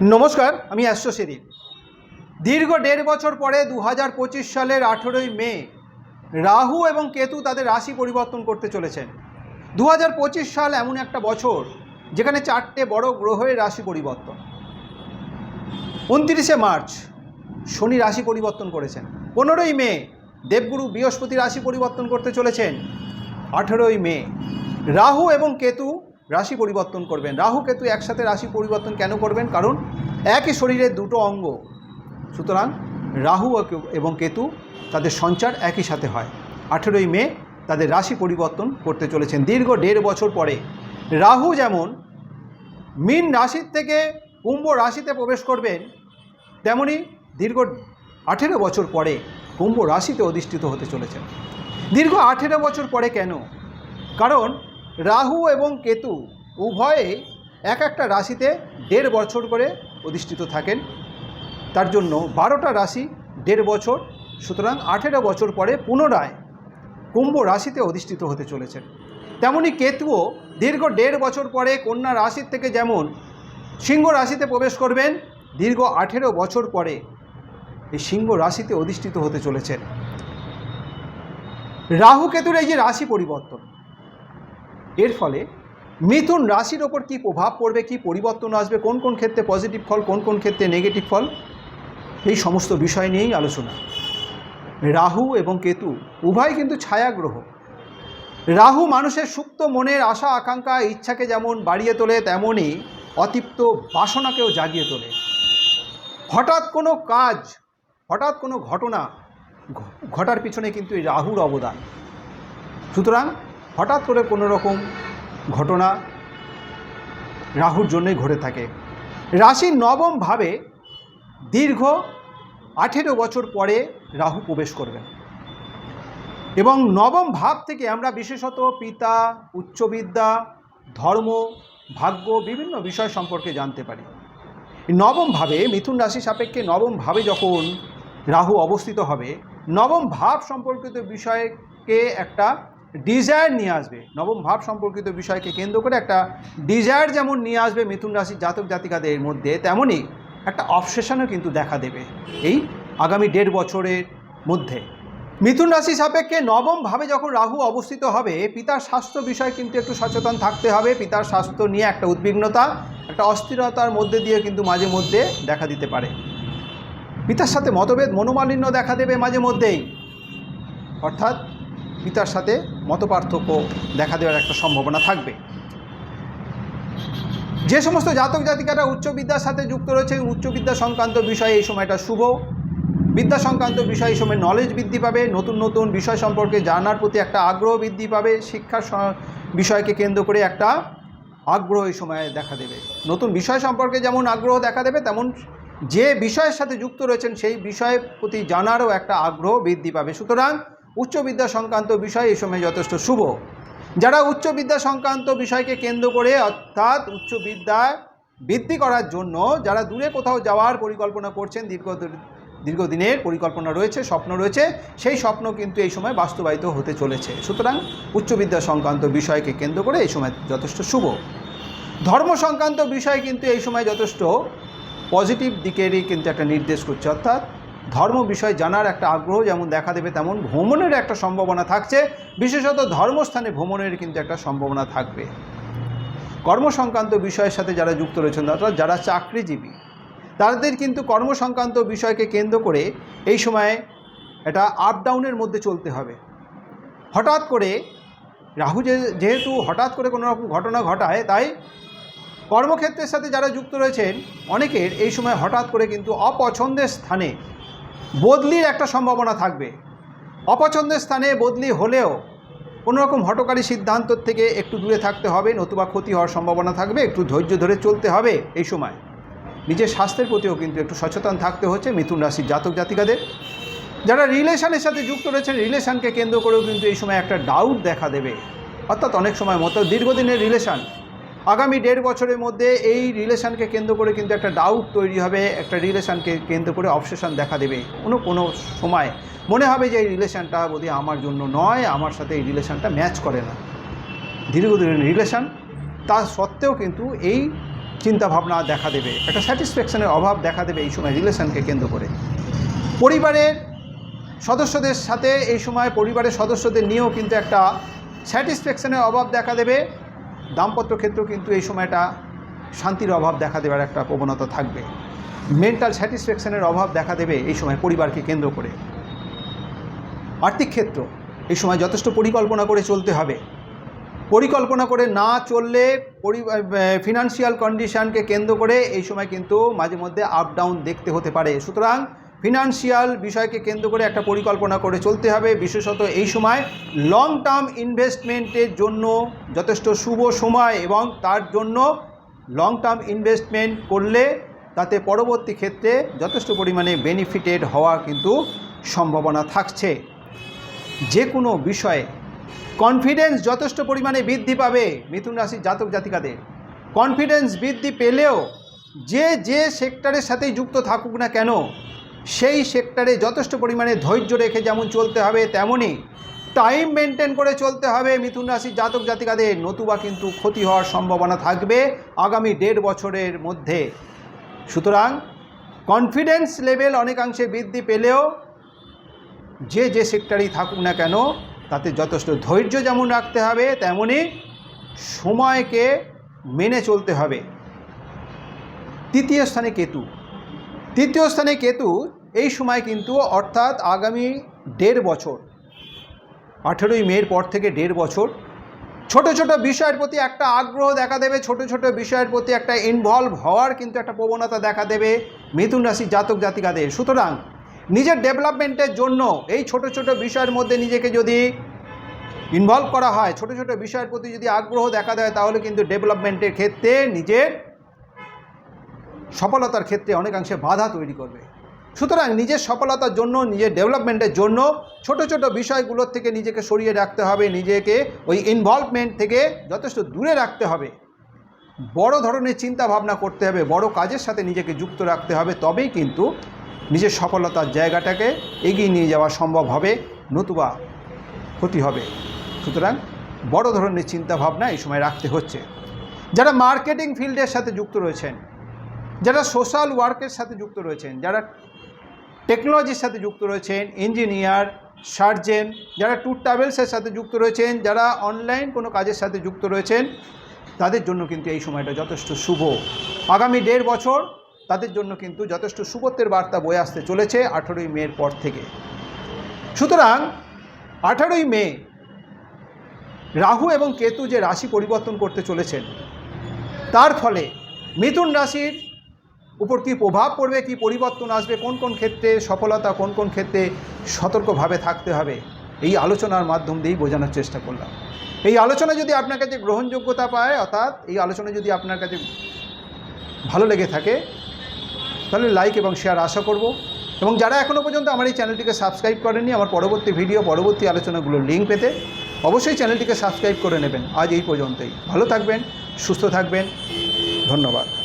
নমস্কার, আমি astro serene দীর্ঘ দেড় বছর পরে দু হাজার পঁচিশ সালের আঠেরোই মে, রাহু এবং কেতু তাদের রাশি পরিবর্তন করতে চলেছেন। দু হাজার পঁচিশ সাল এমন একটা বছর যেখানে চারটে বড় গ্রহের রাশি পরিবর্তন। উনত্রিশে মার্চ, শনি রাশি পরিবর্তন করেছেন। পনেরোই মে, দেবগুরু বৃহস্পতি রাশি পরিবর্তন করতে চলেছেন। আঠেরোই মে, রাহু এবং কেতু রাশি পরিবর্তন করবেন। রাহু কেতু একসাথে রাশি পরিবর্তন কেন করবেন? কারণ একই শরীরের দুটো অঙ্গ। সুতরাং রাহু এবং কেতু তাদের সঞ্চার একই সাথে হয়। আঠেরোই মে তাদের রাশি পরিবর্তন করতে চলেছেন দীর্ঘ দেড় বছর পরে। রাহু যেমন মীন রাশির থেকে কুম্ভ রাশিতে প্রবেশ করবেন, তেমনি দীর্ঘ আঠেরো বছর পরে কুম্ভ রাশিতে অধিষ্ঠিত হতে চলেছেন। দীর্ঘ আঠেরো বছর পরে কেন? কারণ রাহু এবং কেতু উভয়ে এক একটা রাশিতে দেড় বছর করে অধিষ্ঠিত থাকেন। তার জন্য বারোটা রাশি দেড় বছর, সুতরাং আঠেরো বছর পরে পুনরায় কুম্ভ রাশিতে অধিষ্ঠিত হতে চলেছেন। তেমনি কেতুও দীর্ঘ দেড় বছর পরে কন্যা রাশির থেকে যেমন সিংহ রাশিতে প্রবেশ করবেন, দীর্ঘ আঠেরো বছর পরে এই সিংহ রাশিতে অধিষ্ঠিত হতে চলেছেন। রাহু কেতুর এই যে রাশি পরিবর্তন এর ফলে মিথুন রাশির ওপর কী প্রভাব পড়বে, কী পরিবর্তন আসবে, কোন কোন ক্ষেত্রে পজিটিভ ফল, কোন কোন ক্ষেত্রে নেগেটিভ ফল, এই সমস্ত বিষয় নিয়েই আলোচনা। রাহু এবং কেতু উভয় কিন্তু ছায়াগ্রহ। রাহু মানুষের সুপ্ত মনের আশা, আকাঙ্ক্ষা, ইচ্ছাকে যেমন বাড়িয়ে তোলে তেমনই অতিপ্ত বাসনাকেও জাগিয়ে তোলে। হঠাৎ কোনো কাজ, হঠাৎ কোনো ঘটনা ঘটার পিছনে কিন্তু এই রাহুর অবদান। সুতরাং হঠাৎ করে কোনো রকম ঘটনা রাহুর জন্যই ঘটে থাকে। রাশির নবম ভাবে দীর্ঘ আঠেরো বছর পরে রাহু প্রবেশ করবেন। এবং নবম ভাব থেকে আমরা বিশেষত পিতা, উচ্চবিদ্যা, ধর্ম, ভাগ্য, বিভিন্ন বিষয় সম্পর্কে জানতে পারি। এই নবম ভাবে মিথুন রাশি সাপেক্ষে নবম ভাবে যখন রাহু অবস্থিত হবে নবম ভাব সম্পর্কিত বিষয়কে একটা ডিজায়ার নিয়ে আসবে। নবম ভাব সম্পর্কিত বিষয়কে কেন্দ্র করে একটা ডিজায়ার যেমন নিয়ে আসবে মিথুন রাশির জাতক জাতিকাদের মধ্যে তেমনই একটা অবসেশনও কিন্তু দেখা দেবে এই আগামী দেড় বছরের মধ্যে। মিথুন রাশি সাপেক্ষে নবম ভাবে যখন রাহু অবস্থিত হবে, পিতার স্বাস্থ্য বিষয়ে কিন্তু একটু সচেতন থাকতে হবে। পিতার স্বাস্থ্য নিয়ে একটা উদ্বিগ্নতা, একটা অস্থিরতার মধ্যে দিয়ে কিন্তু মাঝে মধ্যে দেখা দিতে পারে। পিতার সাথে মতভেদ, মনোমালিন্য দেখা দেবে মাঝে মধ্যেই। অর্থাৎ পিতার সাথে মতপার্থক্য দেখা দেওয়ার একটা সম্ভাবনা থাকবে। যে সমস্ত জাতক জাতিকারা উচ্চ বিদ্যার সাথে যুক্ত রয়েছে, উচ্চ বিদ্যা সংক্রান্ত বিষয়ে এই সময়টা শুভ। বিদ্যা সংক্রান্ত বিষয় এই সময় নলেজ বৃদ্ধি পাবে, নতুন নতুন বিষয় সম্পর্কে জানার প্রতি একটা আগ্রহ বৃদ্ধি পাবে, শিক্ষার বিষয়কে কেন্দ্র করে একটা আগ্রহ এই সময়ে দেখা দেবে। নতুন বিষয় সম্পর্কে যেমন আগ্রহ দেখা দেবে, তেমন যে বিষয়ের সাথে যুক্ত রয়েছেন সেই বিষয়ের প্রতি জানারও একটা আগ্রহ বৃদ্ধি পাবে। সুতরাং উচ্চ বিদ্যা সংক্রান্ত বিষয় এই সময় যথেষ্ট শুভ। যারা উচ্চ বিদ্যা সংক্রান্ত বিষয়কে কেন্দ্র করে অর্থাৎ উচ্চ বিদ্যা বৃদ্ধি করার জন্য যারা দূরে কোথাও যাওয়ার পরিকল্পনা করছেন, দীর্ঘ দীর্ঘদিনের পরিকল্পনা রয়েছে, স্বপ্ন রয়েছে, সেই স্বপ্ন কিন্তু এই সময় বাস্তবায়িত হতে চলেছে। সুতরাং উচ্চ বিদ্যা সংক্রান্ত বিষয়কে কেন্দ্র করে এই সময় যথেষ্ট শুভ। ধর্ম সংক্রান্ত বিষয় কিন্তু এই সময় যথেষ্ট পজিটিভ দিকেরই কিন্তু একটা নির্দেশ করছে। অর্থাৎ ধর্ম বিষয় জানার একটা আগ্রহ যেমন দেখা দেবে, তেমন ভ্রমণের একটা সম্ভাবনা থাকছে। বিশেষত ধর্মস্থানে ভ্রমণের কিন্তু একটা সম্ভাবনা থাকবে। কর্মসংক্রান্ত বিষয়ের সাথে যারা যুক্ত রয়েছেন, অর্থাৎ যারা চাকরিজীবী, তাদের কিন্তু কর্মসংক্রান্ত বিষয়কে কেন্দ্র করে এই সময়ে এটা আপ ডাউনের মধ্যে চলতে হবে। হঠাৎ করে, রাহু যেহেতু হঠাৎ করে কোনো রকম ঘটনা ঘটায়, তাই কর্মক্ষেত্রের সাথে যারা যুক্ত রয়েছেন, অনেকের এই সময় হঠাৎ করে কিন্তু অপছন্দের স্থানে বদলির একটা সম্ভাবনা থাকবে। অপছন্দের স্থানে বদলি হলেও কোনো রকম হটকারী সিদ্ধান্ত থেকে একটু দূরে থাকতে হবে, নতুবা ক্ষতি হওয়ার সম্ভাবনা থাকবে, একটু ধৈর্য ধরে চলতে হবে এই সময়। নিজের স্বাস্থ্যের প্রতিও কিন্তু একটু সচেতন থাকতে হচ্ছে মিথুন রাশির জাতক জাতিকাদের। যারা রিলেশনের সাথে যুক্ত রয়েছেন, রিলেশনকে কেন্দ্র করেও কিন্তু এই সময় একটা ডাউট দেখা দেবে। অর্থাৎ অনেক সময় মতো দীর্ঘদিনের রিলেশন আগামী দেড় বছরের মধ্যে এই রিলেশানকে কেন্দ্র করে কিন্তু একটা ডাউট তৈরি হবে, একটা রিলেশানকে কেন্দ্র করে অবসেশন দেখা দেবে কোনো কোনো সময়। মনে হবে যে এই রিলেশানটা বোধহয় আমার জন্য নয়, আমার সাথে এই রিলেশানটা ম্যাচ করে না। দীর্ঘদিনের রিলেশান, তা সত্ত্বেও কিন্তু এই চিন্তাভাবনা দেখা দেবে, একটা স্যাটিসফ্যাকশনের অভাব দেখা দেবে এই সময় রিলেশানকে কেন্দ্র করে। পরিবারের সদস্যদের সাথে এই সময় পরিবারের সদস্যদের নিয়েও কিন্তু একটা স্যাটিসফ্যাকশনের অভাব দেখা দেবে। দাম্পত্য ক্ষেত্রেও কিন্তু এই সময়টা শান্তির অভাব দেখা দেওয়ার একটা প্রবণতা থাকবে। মেন্টাল স্যাটিসফ্যাকশনের অভাব দেখা দেবে এই সময় পরিবারকে কেন্দ্র করে। আর্থিক ক্ষেত্র, এই সময় যথেষ্ট পরিকল্পনা করে চলতে হবে। পরিকল্পনা করে না চললে ফিনান্সিয়াল কন্ডিশনকে কেন্দ্র করে এই সময় কিন্তু মাঝে মধ্যে আপ ডাউন দেখতে হতে পারে। সুতরাং ফিনান্সিয়াল বিষয়কে কেন্দ্র করে একটা পরিকল্পনা করে চলতে হবে। বিশেষত এই সময় লং টার্ম ইনভেস্টমেন্টের জন্য যথেষ্ট শুভ সময় এবং তার জন্য লং টার্ম ইনভেস্টমেন্ট করলে তাতে পরবর্তী ক্ষেত্রে যথেষ্ট পরিমাণে বেনিফিটেড হওয়ার কিন্তু সম্ভাবনা থাকছে। যে কোনো বিষয়ে কনফিডেন্স যথেষ্ট পরিমাণে বৃদ্ধি পাবে মিথুন রাশির জাতক জাতিকাদের। কনফিডেন্স বৃদ্ধি পেলেও যে যে সেক্টরের সাথেই যুক্ত থাকুক না কেন সেই সেক্টরে যথেষ্ট পরিমাণে ধৈর্য রেখে যেমন চলতে হবে তেমনই টাইম মেনটেন করে চলতে হবে। মিথুন রাশির জাতক জাতিকাদের নতুবা কিন্তু ক্ষতি হওয়ার সম্ভাবনা থাকবে আগামী দেড় বছরের মধ্যে। সুতরাং কনফিডেন্স লেভেল অনেকাংশে বৃদ্ধি পেলেও যে যে সেক্টরেই থাকুক না কেন, তাতে যথেষ্ট ধৈর্য যেমন রাখতে হবে তেমনই সময়কে মেনে চলতে হবে। তৃতীয় স্থানে কেতু। তৃতীয় স্থানে কেতু এই সময় কিন্তু অর্থাৎ আগামী দেড় বছর, আঠেরোই মের পর থেকে দেড় বছর, ছোট ছোট বিষয়ের প্রতি একটা আগ্রহ দেখা দেবে, ছোট ছোট বিষয়ের প্রতি একটা ইনভলভ হওয়ার কিন্তু একটা প্রবণতা দেখা দেবে মিথুন রাশির জাতক জাতিকাদের। সুতরাং নিজের ডেভেলপমেন্টের জন্য এই ছোট ছোট বিষয়ের মধ্যে নিজেকে যদি ইনভলভ করা হয়, ছোট ছোট বিষয়ের প্রতি যদি আগ্রহ দেখা দেয়, তাহলে কিন্তু ডেভেলপমেন্টের ক্ষেত্রে নিজের সফলতার ক্ষেত্রে অনেকাংশে বাধা তৈরি করবে। সুতরাং নিজের সফলতার জন্য, নিজের ডেভেলপমেন্টের জন্য ছোট ছোট বিষয়গুলোর থেকে নিজেকে সরিয়ে রাখতে হবে, নিজেকে ওই ইনভলভমেন্ট থেকে যথেষ্ট দূরে রাখতে হবে। বড় ধরনের চিন্তা ভাবনা করতে হবে, বড় কাজের সাথে নিজেকে যুক্ত রাখতে হবে, তবেই কিন্তু নিজের সফলতার জায়গাটাকে এগিয়ে নিয়ে যাওয়া সম্ভব হবে, নতুবা ক্ষতি হবে। সুতরাং বড় ধরনের চিন্তা ভাবনা এই সময় রাখতে হচ্ছে। যারা মার্কেটিং ফিল্ডের সাথে যুক্ত রয়েছেন, যারা সোশ্যাল ওয়ার্কের সাথে যুক্ত রয়েছেন, যারা টেকনোলজির সাথে যুক্ত রয়েছেন ইঞ্জিনিয়ার সার্জেন যারা ট্যুর ট্রাভেলসের সাথে যুক্ত রয়েছেন, যারা অনলাইন কোনো কাজের সাথে যুক্ত রয়েছেন, তাদের জন্য কিন্তু এই সময়টা যথেষ্ট শুভ। আগামী দেড় বছর তাদের জন্য কিন্তু যথেষ্ট শুভত্বের বার্তা বয়ে আসতে চলেছে আঠেরোই মের পর থেকে। সুতরাং আঠারোই মে রাহু এবং কেতু যে রাশি পরিবর্তন করতে চলেছেন, তার ফলে মিথুন রাশির উপর কী প্রভাব পড়বে, কী পরিবর্তন আসবে, কোন কোন ক্ষেত্রে সফলতা, কোন কোন ক্ষেত্রে সতর্কভাবে থাকতে হবে? এই আলোচনার মাধ্যম দিয়েই বোঝানোর চেষ্টা করলাম। এই আলোচনা যদি আপনার কাছে গ্রহণযোগ্যতা পায়, অর্থাৎ এই আলোচনা যদি আপনার কাছে ভালো লেগে থাকে, তাহলে লাইক এবং শেয়ার আশা করব। এবং যারা এখনও পর্যন্ত আমার এই চ্যানেলটিকে সাবস্ক্রাইব করেননি, আমার পরবর্তী ভিডিও পরবর্তী আলোচনাগুলোর লিঙ্ক পেতে অবশ্যই চ্যানেলটিকে সাবস্ক্রাইব করে নেবেন। আজ এই পর্যন্তই। ভালো থাকবেন, সুস্থ থাকবেন। ধন্যবাদ।